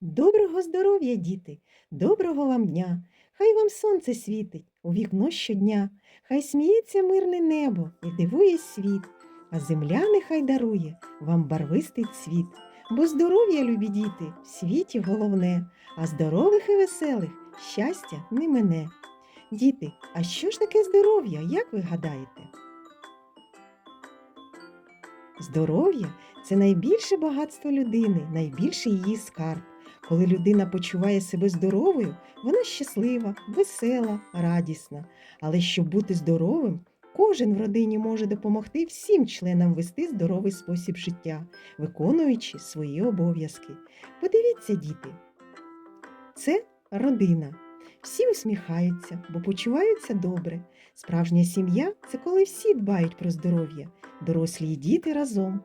Доброго здоров'я, діти, доброго вам дня! Хай вам сонце світить у вікно щодня, хай сміється мирне небо і дивує світ, а земля нехай дарує вам барвистий цвіт. Бо здоров'я, любі діти, в світі головне, а здорових і веселих щастя не мине. Діти, а що ж таке здоров'я, як ви гадаєте? Здоров'я це найбільше багатство людини, найбільший її скарб. Коли людина почуває себе здоровою, вона щаслива, весела, радісна. Але щоб бути здоровим, кожен в родині може допомогти всім членам вести здоровий спосіб життя, виконуючи свої обов'язки. Подивіться, діти, це родина. Всі усміхаються, бо почуваються добре. Справжня сім'я це коли всі дбають про здоров'я, дорослі і діти разом.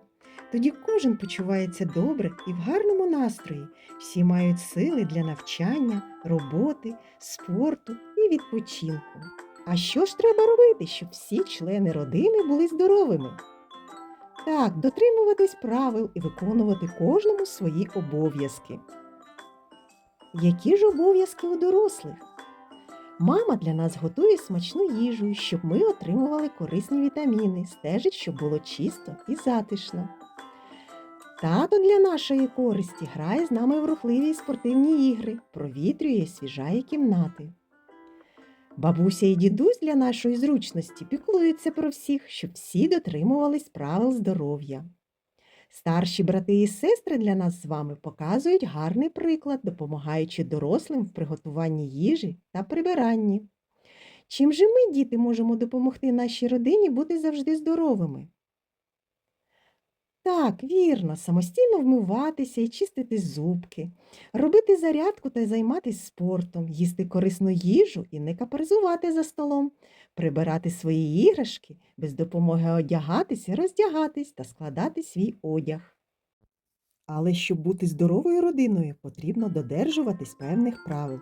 Тоді кожен почувається добре і в гарному настрої. Всі мають сили для навчання, роботи, спорту і відпочинку. А що ж треба робити, щоб всі члени родини були здоровими? Так, дотримуватись правил і виконувати кожному свої обов'язки. Які ж обов'язки у дорослих? Мама для нас готує смачну їжу, щоб ми отримували корисні вітаміни, стежить, щоб було чисто і затишно. Тато для нашої користі грає з нами в рухливі спортивні ігри, провітрює свіжає кімнати. Бабуся і дідусь для нашої зручності піклуються про всіх, щоб всі дотримувались правил здоров'я. Старші брати і сестри для нас з вами показують гарний приклад, допомагаючи дорослим в приготуванні їжі та прибиранні. Чим же ми, діти, можемо допомогти нашій родині бути завжди здоровими? Так, вірно, самостійно вмиватися і чистити зубки, робити зарядку та займатися спортом, їсти корисну їжу і не капризувати за столом, прибирати свої іграшки, без допомоги одягатися, роздягатись та складати свій одяг. Але щоб бути здоровою родиною, потрібно додержуватись певних правил.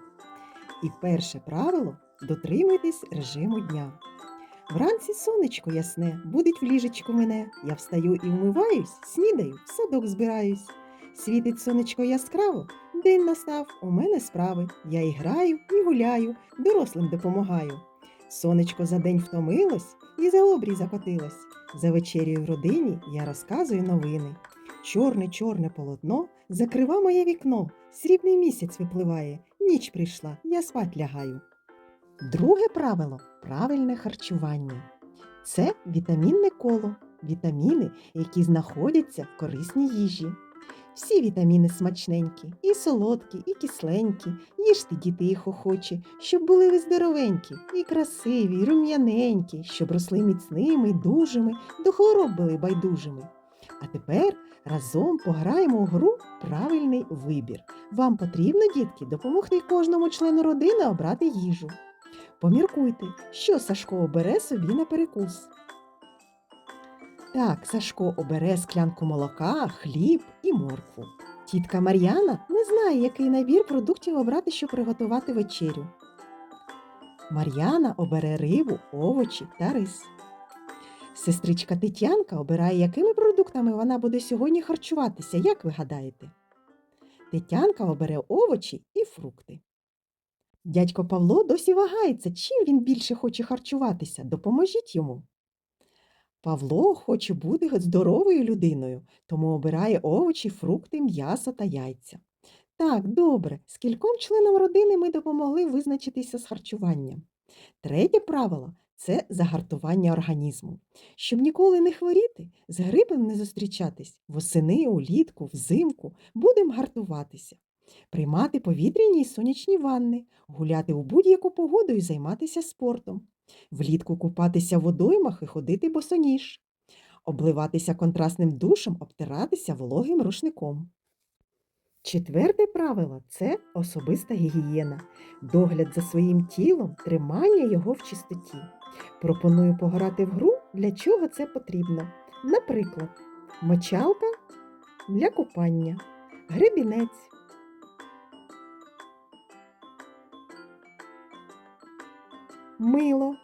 І перше правило дотримуйтесь режиму дня. Вранці сонечко ясне, будить в ліжечку мене. Я встаю і вмиваюсь, снідаю, в садок збираюсь. Світить сонечко яскраво, день настав, у мене справи. Я і граю, і гуляю, дорослим допомагаю. Сонечко за день втомилось і за обрій закотилось. За вечерю в родині я розказую новини. Чорне, чорне полотно закрива моє вікно, срібний місяць випливає, ніч прийшла, я спать лягаю. Друге правило правильне харчування. Це вітамінне коло, вітаміни, які знаходяться в корисній їжі. Всі вітаміни смачненькі, і солодкі, і кисленькі. Їжте, діти, їх охочі, щоб були ви здоровенькі, і красиві, і рум'яненькі, щоб росли міцними й дужими, до хвороб були байдужими. А тепер разом пограємо у гру правильний вибір. Вам потрібно, дітки, допомогти кожному члену родини обрати їжу. Поміркуйте, що Сашко обере собі на перекус. Так, Сашко обере склянку молока, хліб і моркву. Тітка Мар'яна не знає, який набір продуктів обрати, щоб приготувати вечерю. Мар'яна обере рибу, овочі та рис. Сестричка Тетянка обирає, якими продуктами вона буде сьогодні харчуватися, як ви гадаєте? Тетянка обере овочі і фрукти. Дядько Павло досі вагається, чим він більше хоче харчуватися. Допоможіть йому. Павло хоче бути здоровою людиною, тому обирає овочі, фрукти, м'ясо та яйця. Так, добре, скільком членам родини ми допомогли визначитися з харчуванням. Третє правило це загартування організму. Щоб ніколи не хворіти, з грипом не зустрічатись, восени, улітку, взимку будемо гартуватися приймати повітряні й сонячні ванни, гуляти у будь-яку погоду і займатися спортом, влітку купатися в водоймах і ходити босоніж, обливатися контрастним душем, обтиратися вологим рушником. Четверте правило це особиста гігієна, догляд за своїм тілом, тримання його в чистоті. Пропоную пограти в гру, для чого це потрібно. Наприклад, мочалка для купання, гребінець, мило,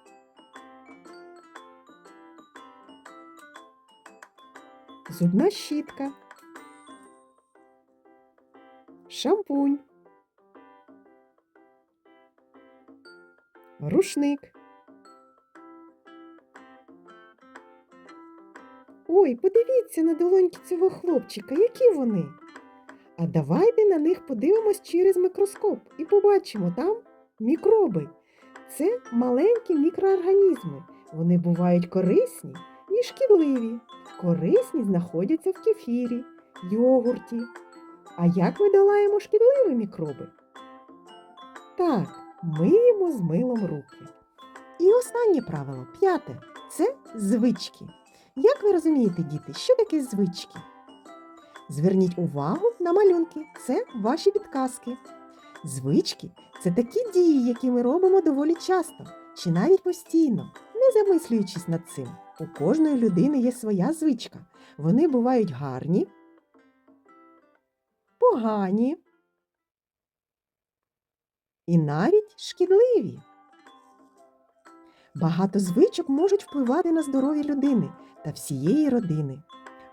зубна щітка, шампунь, рушник. Ой, подивіться на долоньки цього хлопчика, які вони. А давайте на них подивимось через мікроскоп і побачимо там мікроби. Це маленькі мікроорганізми. Вони бувають корисні і шкідливі. Корисні знаходяться в кефірі, йогурті. А як ми долаємо шкідливі мікроби? Так, миємо з милом руки. І останнє правило, п'яте це звички. Як ви розумієте, діти, що таке звички? Зверніть увагу на малюнки, це ваші підказки. Звички це такі дії, які ми робимо доволі часто, чи навіть постійно, не замислюючись над цим. У кожної людини є своя звичка. Вони бувають гарні, погані і навіть шкідливі. Багато звичок можуть впливати на здоров'я людини та всієї родини.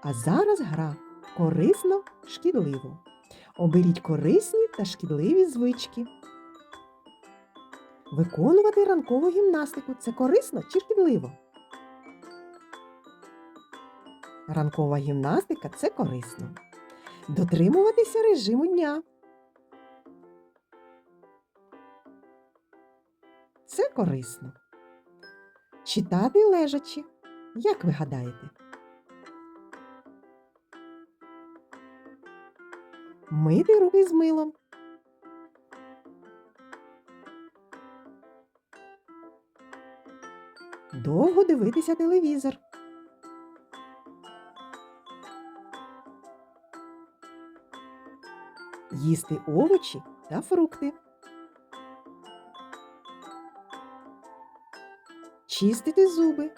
А зараз гра корисно шкідливо. Оберіть корисні та шкідливі звички. Виконувати ранкову гімнастику це корисно чи шкідливо? Ранкова гімнастика це корисно. Дотримуватися режиму дня. Це корисно. Читати лежачи. Як ви гадаєте? Мити руки з милом. Довго дивитися телевізор. Їсти овочі та фрукти. Чистити зуби.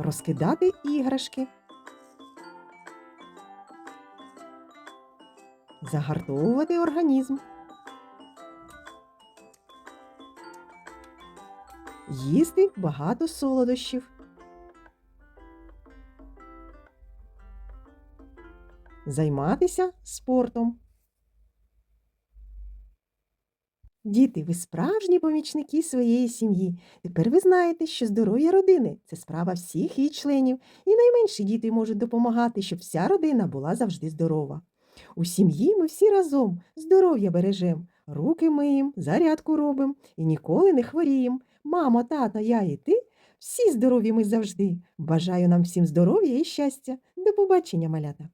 Розкидати іграшки. Загартовувати організм. Їсти багато солодощів. Займатися спортом. Діти, ви справжні помічники своєї сім'ї. Тепер ви знаєте, що здоров'я родини це справа всіх її членів, і найменші діти можуть допомагати, щоб вся родина була завжди здорова. У сім'ї ми всі разом здоров'я бережемо, руки миємо, зарядку робимо і ніколи не хворіємо. Мама, тата, я і ти всі здорові ми завжди. Бажаю нам всім здоров'я і щастя. До побачення, малята!